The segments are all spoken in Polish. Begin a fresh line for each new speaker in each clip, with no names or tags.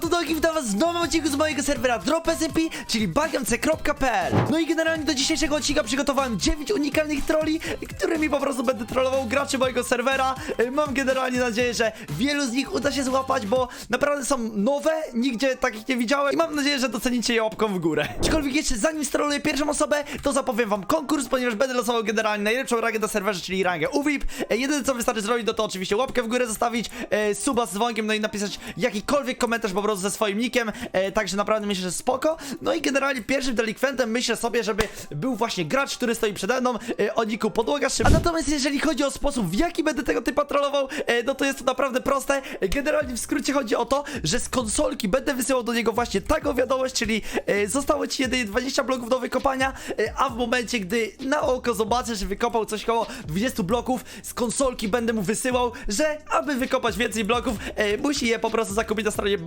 to drogi, witam was w nowym odcinku z mojego serwera DropSMP, czyli bagamc.pl No i generalnie do dzisiejszego odcinka przygotowałem 9 unikalnych trolli, którymi po prostu będę trollował graczy mojego serwera. E, Mam generalnie nadzieję, że wielu z nich uda się złapać, bo naprawdę są nowe, nigdzie takich nie widziałem i mam nadzieję, że docenicie je łapką w górę. Aczkolwiek jeszcze zanim stroluję pierwszą osobę, to zapowiem wam konkurs, ponieważ będę losował generalnie najlepszą rangę na serwerze, czyli rangę UVIP. E, Jedyne co wystarczy zrobić, to, to oczywiście łapkę w górę zostawić, e, suba z dzwonkiem, no i napisać jakikolwiek komentarz po prostu ze swoim nickiem, e, także naprawdę myślę, że spoko. No i generalnie pierwszym delikwentem myślę sobie, żeby był właśnie gracz, który stoi przede mną, e, o niku podłoga szybka. A natomiast jeżeli chodzi o sposób, w jaki będę tego typa trollował, e, no to jest to naprawdę proste. Generalnie w skrócie chodzi o to, że z konsolki będę wysyłał do niego właśnie taką wiadomość, czyli e, zostało ci jedynie 20 bloków do wykopania, e, a w momencie, gdy na oko zobaczę, że wykopał coś koło 20 bloków, z konsolki będę mu wysyłał, że aby wykopać więcej bloków, e, musi je po prostu zakupić na stronie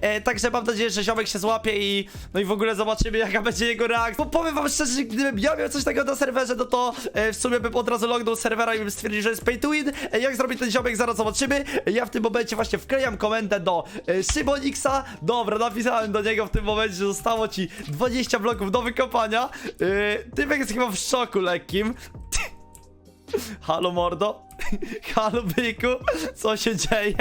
e, także mam nadzieję, że ziomek się złapie i no i w ogóle zobaczymy jaka będzie jego reakcja. Bo powiem wam szczerze, że gdybym ja miał coś takiego na serwerze, no to e, w sumie bym od razu lognął serwera i bym stwierdził, że jest pay to win. E, jak zrobi ten ziomek, zaraz zobaczymy. E, ja w tym momencie właśnie wklejam komendę do e, Szymonixa. Dobra, napisałem do niego w tym momencie, że zostało ci 20 bloków do wykopania. E, Typek jest chyba w szoku lekkim. Halo mordo? Halo? Co się dzieje?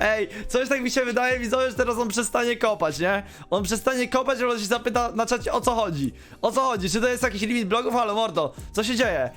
Ej, coś tak mi się wydaje, widzowie, że teraz on przestanie kopać, nie? On przestanie kopać, on się zapyta na czacie o co chodzi. O co chodzi? Czy to jest jakiś limit blogów? Halo mordo, co się dzieje?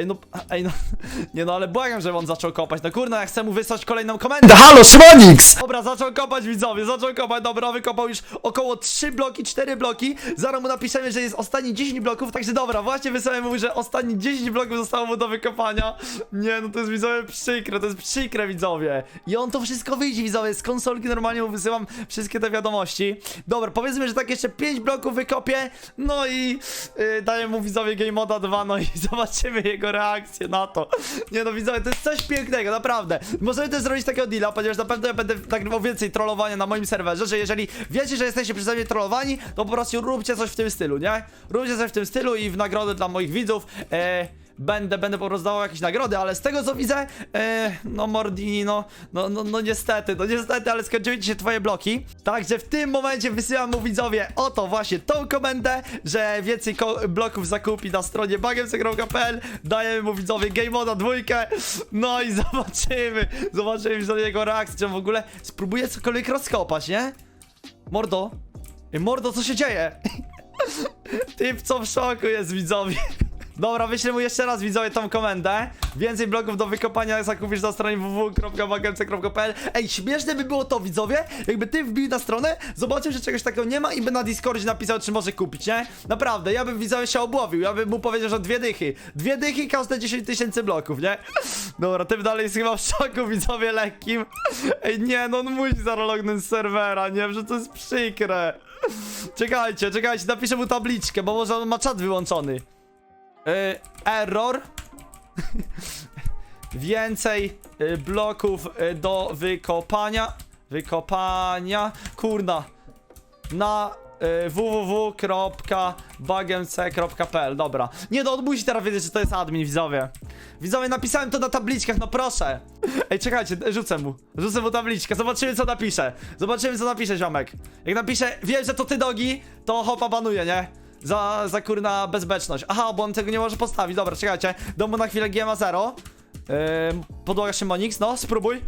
Ej no, ej no, nie no, ale błagam, żeby on zaczął kopać. No kurna, ja chcę mu wysłać kolejną komendę.
Halo, Szymonix!
Dobra, zaczął kopać widzowie, zaczął kopać, dobra, wykopał już około 3 bloki, 4 bloki Zaraz mu napiszemy, że jest ostatni 10 bloków, także dobra, właśnie wysłałem mu, że ostatni 10 bloków zostało mu do wykopania Nie, no to jest widzowie przykre, to jest przykre widzowie I on to wszystko widzi widzowie, z konsolki normalnie mu wysyłam wszystkie te wiadomości Dobra, powiedzmy, że tak jeszcze 5 bloków wykopię, no i yy, daję mu widzowie Game Moda 2, no i zobaczymy jego reakcję na to Nie no widzowie, to jest coś pięknego, naprawdę Możemy też zrobić takiego deala, ponieważ na pewno ja będę nagrywał więcej trollowania na moim serwerze, że jeżeli wiecie, że jesteście przeze mnie trollowani, to po prostu róbcie coś w tym stylu, nie? Róbcie coś w tym stylu i w nagrodę dla moich widzów e, będę, będę po prostu dawał jakieś nagrody, ale z tego co widzę, e, no Mordini, no, no, no, no niestety, no niestety, ale skończyły ci się twoje bloki. Także w tym momencie wysyłam mu widzowie oto właśnie tą komendę, że więcej bloków zakupi na stronie bagemce.pl Dajemy mu widzowie Game Moda dwójkę, no i zobaczymy, zobaczymy widzowie jego reakcję, czy w ogóle spróbuje cokolwiek rozkopać, nie? Mordo, mordo, co się dzieje? Typ co w szoku jest widzowie. Dobra, wyślę mu jeszcze raz widzowie tą komendę. Więcej bloków do wykopania zakupisz na stronie www.bagemce.pl Ej, śmieszne by było to widzowie, jakby ty wbił na stronę, zobaczył, że czegoś takiego nie ma i by na Discordzie napisał, czy może kupić, nie? Naprawdę, ja bym widzowie się obłowił, ja bym mu powiedział, że dwie dychy. Dwie dychy każde 10 tysięcy bloków, nie? Dobra, tym dalej jest chyba w szoku widzowie lekkim. Ej, nie, no on musi zarolognąć serwera, nie? Że to jest przykre. Czekajcie, czekajcie, napiszę mu tabliczkę, bo może on ma czat wyłączony. Yy, error. Więcej y, bloków y, do wykopania. Wykopania. Kurna. Na y, www.bagemc.pl Dobra. Nie no, on musi teraz wiedzieć, że to jest admin, widzowie. Widzowie, napisałem to na tabliczkach, no proszę. Ej, czekajcie, rzucę mu. Rzucę mu tabliczkę, zobaczymy co napisze. Zobaczymy co napisze, ziomek. Jak napisze, wiem, że to ty dogi, to hopa banuje, nie? Za, za kurna bezbeczność. Aha, bo on tego nie może postawić. Dobra, czekajcie. Dam mu na chwilę GMA 0. Yy, podłoga Szymonix, no, spróbuj.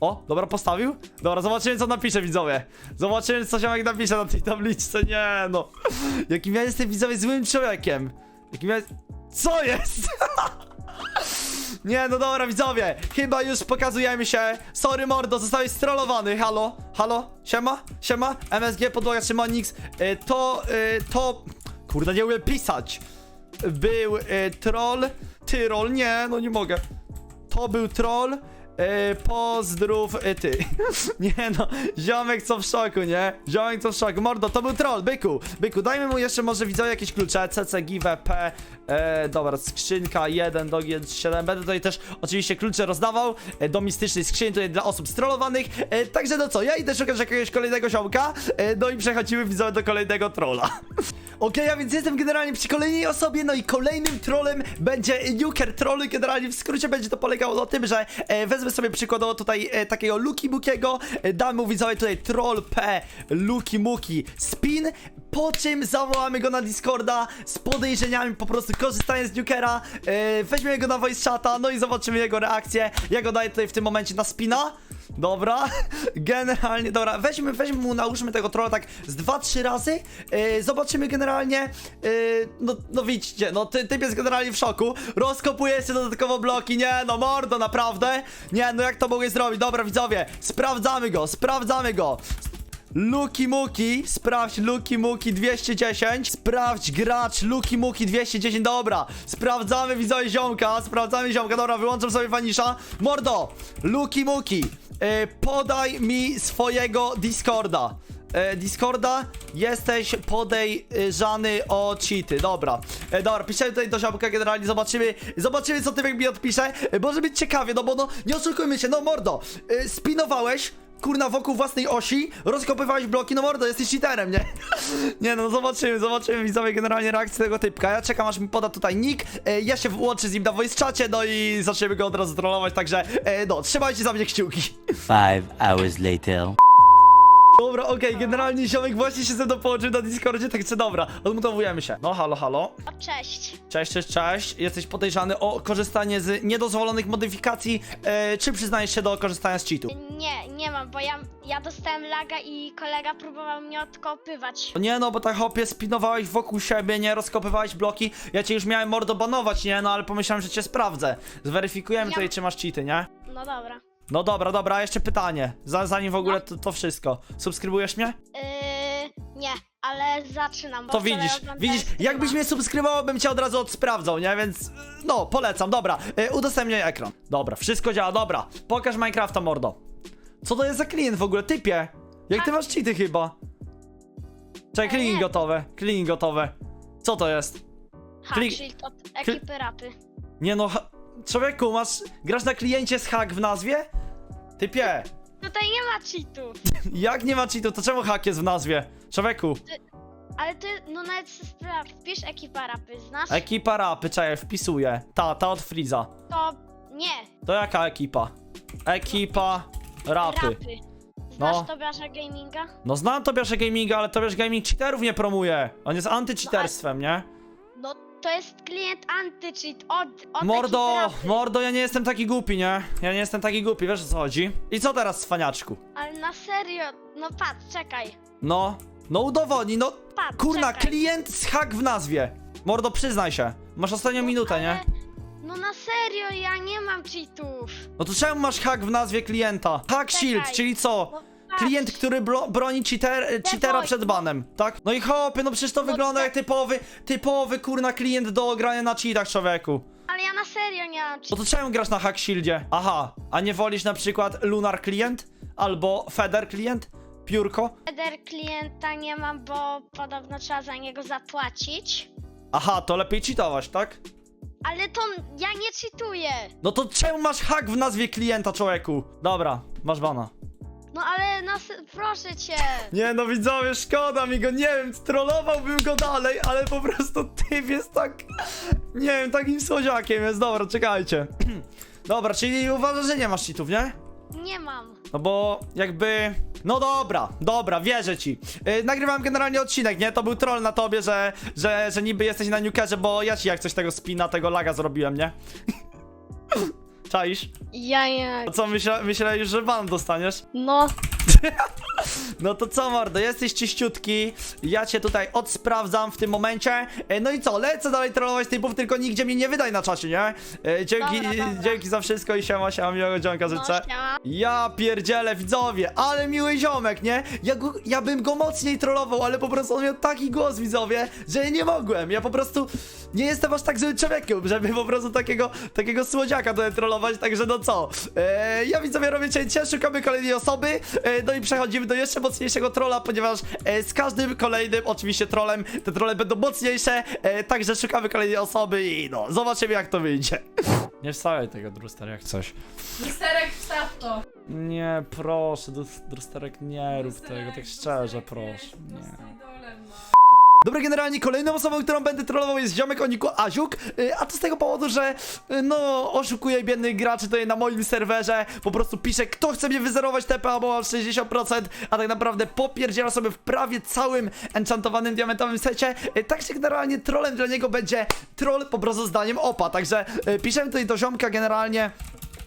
O, dobra, postawił. Dobra, zobaczymy co napisze, widzowie. Zobaczymy co ziomek napisze na tej tabliczce. Nie, no. Jakim ja jestem, widzowie, złym człowiekiem. Jakim ja... Co jest? Nie, no dobra, widzowie, chyba już pokazujemy się. Sorry, mordo, zostałeś strollowany. Halo, halo, siema, siema, MSG, podłoga, Szymonix. Y, to, y, to... Kurde, nie umiem pisać. Był y, troll, tyrol, nie, no nie mogę. To był troll. Yy, pozdrów yy, ty. nie no, ziomek co w szoku, nie? Ziomek co w szoku. Mordo, to był troll, byku. Byku, dajmy mu jeszcze może widzowie jakieś klucze. CC, give, P. E, dobra, skrzynka 1 do G7. Będę tutaj też oczywiście klucze rozdawał e, do mistycznej skrzyni tutaj dla osób strollowanych. E, także no co, ja idę szukać jakiegoś kolejnego ziomka. E, no i przechodzimy widzowie do kolejnego trolla. Okej, a więc jestem generalnie przy kolejnej osobie, no i kolejnym trolem będzie Nuker Troll. Generalnie w skrócie będzie to polegało na tym, że e, wezmę sobie przykładowo tutaj e, takiego Luki Mukiego, e, damy mu widzowie tutaj Troll P, Luki Muki, Spin, po czym zawołamy go na Discorda z podejrzeniami, po prostu korzystając z Nukera, e, weźmiemy go na voice chata, no i zobaczymy jego reakcję. Ja go daję tutaj w tym momencie na Spina. Dobra, generalnie, dobra, weźmy, weźmy mu, nałóżmy tego trolla tak z 2-3 razy, yy, zobaczymy generalnie, yy, no, no widzicie, no ty, typ jest generalnie w szoku, rozkopuje jeszcze dodatkowo bloki, nie no mordo, naprawdę, nie no jak to mogę zrobić, dobra widzowie, sprawdzamy go, sprawdzamy go, Luki Muki, sprawdź Luki Muki 210, sprawdź gracz Luki Muki 210, dobra, sprawdzamy widzowie ziomka, sprawdzamy ziomka, dobra, wyłączam sobie Vanisha, mordo, Luki Muki, e, podaj mi swojego Discorda. E, Discorda, jesteś podejrzany o cheaty, dobra, e, dobra, piszę tutaj do ziomka generalnie, zobaczymy, zobaczymy co Tymek mi odpisze, e, może być ciekawie, no bo no, nie oszukujmy się, no mordo, e, spinowałeś, kurna wokół własnej osi, rozkopywałeś bloki, no mordo, jesteś cheaterem, nie? nie no, zobaczymy, zobaczymy widzowie generalnie reakcję tego typka. Ja czekam aż mi poda tutaj nick, e, ja się włączę z nim na voice czacie, no i zaczniemy go od razu trollować, także e, no, trzymajcie za mnie kciuki.
Five hours later.
Dobra, okej, generalnie ziomek właśnie się ze mną połączył na Discordzie, tak czy dobra, odmutowujemy się. No halo, halo.
O, cześć.
Cześć, cześć, cześć. Jesteś podejrzany o korzystanie z niedozwolonych modyfikacji, e, czy przyznajesz się do korzystania z cheatu?
Nie, nie mam, bo ja, ja dostałem laga i kolega próbował mnie odkopywać.
Nie no, bo tak hopie spinowałeś wokół siebie, nie rozkopywałeś bloki. Ja cię już miałem mordo banować, nie? No ale pomyślałem, że cię sprawdzę. Zweryfikujemy
Ja-
tutaj, czy masz cheaty, nie?
No dobra.
No dobra, dobra, jeszcze pytanie. Za, zanim w ogóle to, to wszystko. Subskrybujesz mnie?
Yy, nie, ale zaczynam. Bo
To
wczoraj
widzisz,
oglądałem
widzisz,
streama.
jakbyś mnie subskrybował, bym cię od razu odsprawdzał, nie? Więc no, polecam, dobra. E, udostępniaj ekran. Dobra, wszystko działa, dobra. Pokaż Minecrafta, mordo. Co to jest za klient w ogóle, typie? Jak ty masz cheaty chyba? Czekaj, cleaning
nie.
gotowe, cleaning gotowe. Co to jest?
Hack
klik-
od ekipy rapy.
Nie no, ha- człowieku, masz, grasz na kliencie z hack w nazwie? Typie,
Tutaj nie ma cheatów.
jak nie ma cheatu, to czemu hack jest w nazwie? Człowieku,
Ale ty, no nawet sprawdź, wpisz ekipa rapy, znasz?
ekipa rapy, czekaj, wpisuję. Ta, ta od Freeza.
to nie,
To jaka ekipa? Ekipa rapy.
rapy. Znasz
No.
Tobiasza Gaminga?
No znam Tobiasze Gaminga, ale Tobiasz Gaming cheaterów nie promuje. On jest antycheaterstwem, nie?
No to jest klient anti-cheat od, od
Mordo,
ekipy
mordo, ja nie jestem taki głupi, nie? Ja nie jestem taki głupi, wiesz o co chodzi? I co teraz, cwaniaczku?
Ale na serio, no patrz, czekaj.
No, no udowodnij, no
Patrz,
kurna,
czekaj.
klient z hack w nazwie. Mordo, przyznaj się. Masz ostatnią minutę, nie?
Ale- No na serio, ja nie mam cheatów.
No to czemu masz hack w nazwie klienta? Hack. Shield, czyli co?
No.
Klient, który bro broni cheater, cheatera
Default.
przed banem, tak? No i hopy, no przecież to
No
wygląda jak typowy, typowy kurna klient do grania na cheatach, człowieku.
Ale ja na serio nie mam
No to czemu grasz na Hack Shieldzie? Aha, a nie wolisz na przykład Lunar Client? Albo Feder Client? Piórko?
Header klienta nie mam, bo podobno trzeba za niego zapłacić.
Aha, to lepiej cheatować, tak?
Ale to ja nie cheatuję.
No to czemu masz hack w nazwie klienta, człowieku? Dobra, masz bana.
No ale na se- proszę cię.
Nie no widzowie, szkoda mi go, nie wiem, trollowałbym go dalej, ale po prostu typ jest tak, nie wiem, takim słodziakiem jest, dobra, czekajcie. Dobra, czyli uważasz, że nie masz cheatów, nie?
Nie mam.
No bo jakby. No dobra, dobra, wierzę ci. Yy, nagrywałem generalnie odcinek, nie? To był troll na tobie, że, że, że niby jesteś na nukerze, bo ja ci jak coś tego spina, tego laga zrobiłem, nie? Czaisz?
Ja nie.
A co, myśla, myślałeś, że ban dostaniesz?
No.
No to co, mordo, jesteś czyściutki, ja cię tutaj odsprawdzam w tym momencie. E, No i co, lecę dalej trollować typów, tylko nigdzie mnie nie wydaj na czacie, nie? E, Dzięki,
Dobra, dobra.
dzięki za wszystko i siema, siema, miłego dzionka
No,
życzę.
siema.
Ja pierdzielę, widzowie, ale miły ziomek, nie? Ja, go, ja bym go mocniej trollował, ale po prostu on miał taki głos, widzowie, że nie mogłem. Ja po prostu nie jestem aż tak złym człowiekiem, żeby po prostu takiego, takiego słodziaka tutaj trollować, także no co? E, ja widzowie robię cięcie, szukamy kolejnej osoby, e, no i przechodzimy do jeszcze mocniejszego trolla, ponieważ e, z każdym kolejnym, oczywiście trolem, te trolle będą mocniejsze, e, także szukamy kolejnej osoby i no, zobaczymy jak to wyjdzie. Nie wstawiaj tego, Druster, jak coś.
Misterek, wstaw to!
Nie, proszę, Drus- Drusterek, nie rób tego, tak szczerze, proszę.
no z
Nie. Dobra, generalnie kolejną osobą, którą będę trollował jest ziomek o niku Aziuk, y, a to z tego powodu, że y, no oszukuje biednych graczy tutaj na moim serwerze, po prostu pisze, kto chce mnie wyzerować TPA, bo mam 60%, a tak naprawdę popierdziela sobie w prawie całym enchantowanym diamentowym secie, y, także generalnie trolem dla niego będzie troll po prostu zdaniem opa, także piszemy tutaj do ziomka generalnie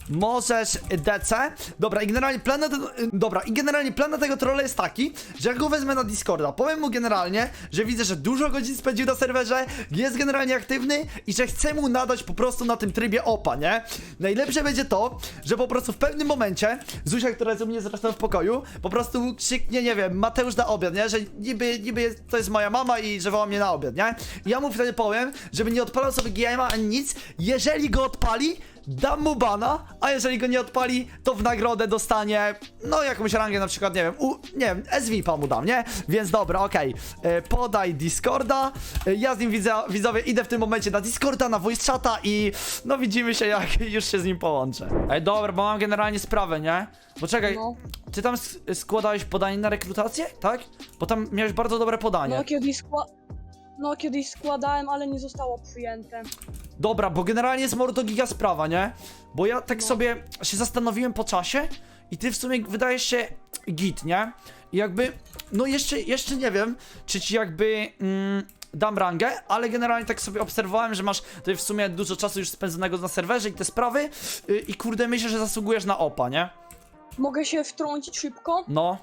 Możesz DC. Dobra, i generalnie plan na ten, y, Dobra, i generalnie plan na tego trolla jest taki, że jak go wezmę na Discorda, powiem mu generalnie, że widzę, że dużo godzin spędził na serwerze, jest generalnie aktywny i że chcę mu nadać po prostu na tym trybie opa, nie? Najlepsze będzie to, że po prostu w pewnym momencie Zuzia, która jest u mnie zresztą w pokoju, po prostu krzyknie, nie wiem, Mateusz na obiad, nie? Że niby, niby jest, to jest moja mama i że woła mnie na obiad, nie? I ja mu wtedy powiem, żeby nie odpalał sobie GMA ani nic, jeżeli go odpali, dam mu bana, a jeżeli go nie odpali, to w nagrodę dostanie, no jakąś rangę na przykład, nie wiem, u, nie wiem, SVP mu dam, nie? Więc dobra, okej, E, podaj Discorda, E, ja z nim widzę, widzowie idę w tym momencie na Discorda, na voice chata i no widzimy się jak już się z nim połączę. Ej, dobra, bo mam generalnie sprawę, nie? Bo czekaj,
No.
ty tam sk- składałeś podanie na rekrutację, tak? Bo tam miałeś bardzo dobre podanie.
No kiedyś skła... No kiedyś składałem, ale nie zostało przyjęte.
Dobra, bo generalnie jest mordo giga sprawa, nie? Bo ja tak
No.
sobie się zastanowiłem po czasie i ty w sumie wydajesz się git, nie? I jakby, no jeszcze, jeszcze nie wiem, czy ci jakby mm, dam rangę, ale generalnie tak sobie obserwowałem, że masz tutaj w sumie dużo czasu już spędzonego na serwerze i te sprawy yy, i kurde myślę, że zasługujesz na opa, nie?
Mogę się wtrącić szybko,
No,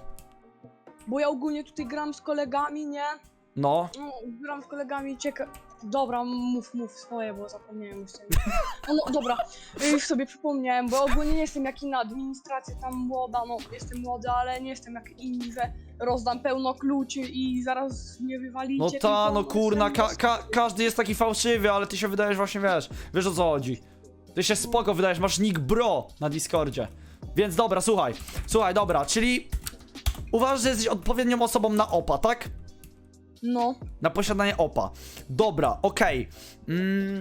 bo ja ogólnie tutaj gram z kolegami, nie?
No.
No, gram z kolegami, cieka... Dobra, mów, mów swoje, bo zapomniałem już sobie. No, no dobra, już sobie przypomniałem, bo ogólnie nie jestem jak inna administracja tam młoda, no jestem młody, ale nie jestem jak inni, że rozdam pełno kluczy i zaraz mnie wywalicie.
No
tylko
ta, no kurna, ka ka każdy jest taki fałszywy, ale ty się wydajesz właśnie, wiesz, wiesz o co chodzi. Ty się spoko wydajesz, masz nick bro na Discordzie. Więc dobra, słuchaj, słuchaj, dobra, czyli uważasz, że jesteś odpowiednią osobą na opa, tak?
No,
Na posiadanie opa. Dobra, okej. Mm,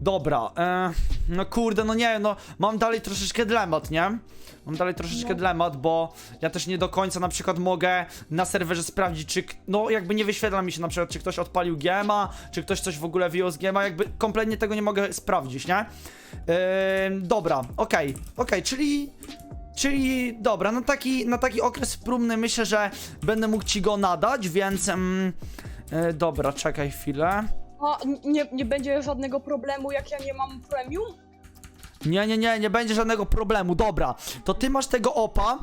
dobra, e, no kurde, no nie, no mam dalej troszeczkę dylemat, nie? Mam dalej troszeczkę
No.
dylemat, bo ja też nie do końca na przykład mogę na serwerze sprawdzić, czy, k- no jakby nie wyświetla mi się na przykład, czy ktoś odpalił GMA, czy ktoś coś w ogóle wyjął z GMA, jakby kompletnie tego nie mogę sprawdzić, nie? Dobra, okej, okej, czyli... Czyli dobra, na taki, na taki okres próbny myślę, że będę mógł ci go nadać, więc. Mm, e, dobra, czekaj chwilę.
a nie, nie będzie żadnego problemu, jak ja nie mam premium?
Nie, nie, nie, nie będzie żadnego problemu. Dobra, to ty masz tego opa.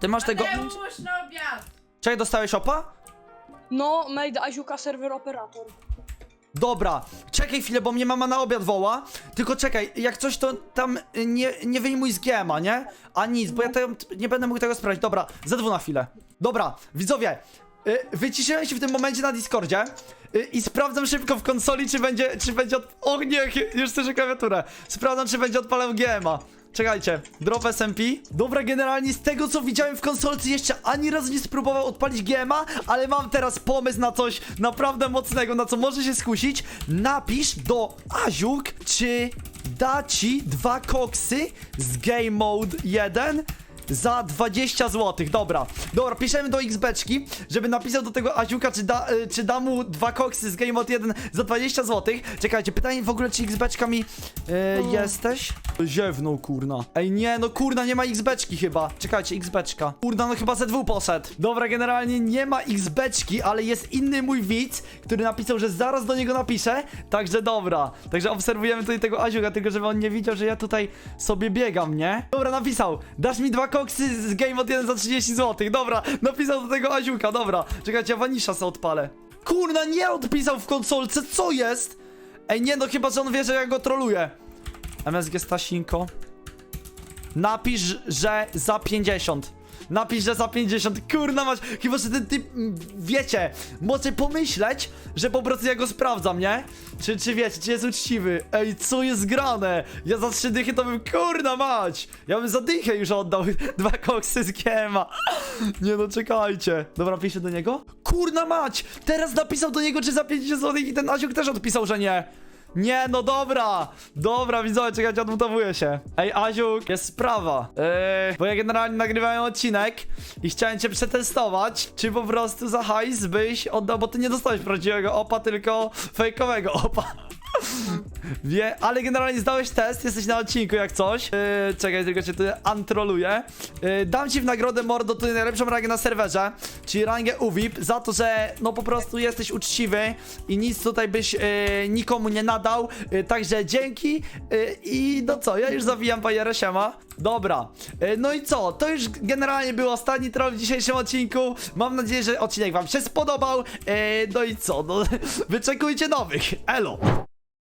Ty masz tego.
Mateusz na obiad!
Czekaj, dostałeś opa?
No, made Aziuka serwer operator.
Dobra, czekaj chwilę, bo mnie mama na obiad woła. Tylko czekaj, jak coś to tam nie, nie wyjmuj z GMA, nie? A nic, bo ja tego, nie będę mógł tego sprawdzić. Dobra, ZW na chwilę. Dobra, widzowie, y, wyciszyłem się w tym momencie na Discordzie y, i sprawdzam szybko w konsoli, czy będzie, czy będzie od... O nie, już słyszę klawiaturę. Sprawdzam, czy będzie odpalał GMA. Czekajcie, drop SMP. Dobra, generalnie z tego co widziałem w konsolce jeszcze ani razu nie spróbował odpalić GMA, ale mam teraz pomysł na coś naprawdę mocnego, na co może się skusić. Napisz do Aziuk, czy da ci dwa koksy z Game Mode 1 za 20 zł. Dobra, dobra, piszemy do XBeczki, żeby napisał do tego Aziuka, czy da, y, czy da mu dwa koksy z Game Mode 1 za 20 zł. Czekajcie, pytanie w ogóle, czy XBeczka mi y, jesteś? Ziewnął, kurna. Ej, nie, no kurna, nie ma XBeczki chyba. Czekajcie, XBeczka. Kurna, no chyba ZW poszedł. Dobra, generalnie nie ma XBeczki, ale jest inny mój widz, który napisał, że zaraz do niego napiszę. Także dobra. Także obserwujemy tutaj tego Aziuka, tylko żeby on nie widział, że ja tutaj sobie biegam, nie? Dobra, napisał. Dasz mi dwa koksy z Game od 1 za 30 zł. Dobra, napisał do tego Aziuka, dobra. Czekajcie, ja Vanisha sobie odpalę. Kurna, nie odpisał w konsolce, co jest? Ej, nie no, chyba, że on wie, że ja go troluję. MSG Stasinko. Napisz, że za 50. Napisz, że za 50. Kurna masz. Chyba, że ten typ. mm, Wiecie, może pomyśleć, że po prostu ja go sprawdzam, nie? Czy, czy wiecie, czy jest uczciwy? Ej, co jest grane? Ja za trzy dychy to bym kurna mać! Ja bym za dychę już oddał dwa koksy z Kiema. Nie no, czekajcie. Dobra, piszę do niego. Kurna mać! Teraz napisał do niego, czy za 50 zł i ten Aziuk też odpisał, że nie. Nie, no dobra! Dobra, widzowie, czekajcie, odbudowuję się. Ej, Aziuk, jest sprawa. Yy, bo ja generalnie nagrywałem odcinek i chciałem cię przetestować, czy po prostu za hajs byś oddał, bo ty nie dostałeś prawdziwego opa, tylko fejkowego opa. Wie, ale generalnie zdałeś test, jesteś na odcinku jak coś. Yy, czekaj, tylko cię tu antroluję. Yy, dam ci w nagrodę mordo tutaj najlepszą rangę na serwerze, czyli rangę UVIP, za to, że no po prostu jesteś uczciwy i nic tutaj byś yy, nikomu nie nadał. Yy, także dzięki yy, i no co, ja już zawijam bajerę, siema. Dobra, yy, no i co, to już generalnie był ostatni troll w dzisiejszym odcinku. Mam nadzieję, że odcinek wam się spodobał. Yy, no i co, no wyczekujcie nowych. Elo!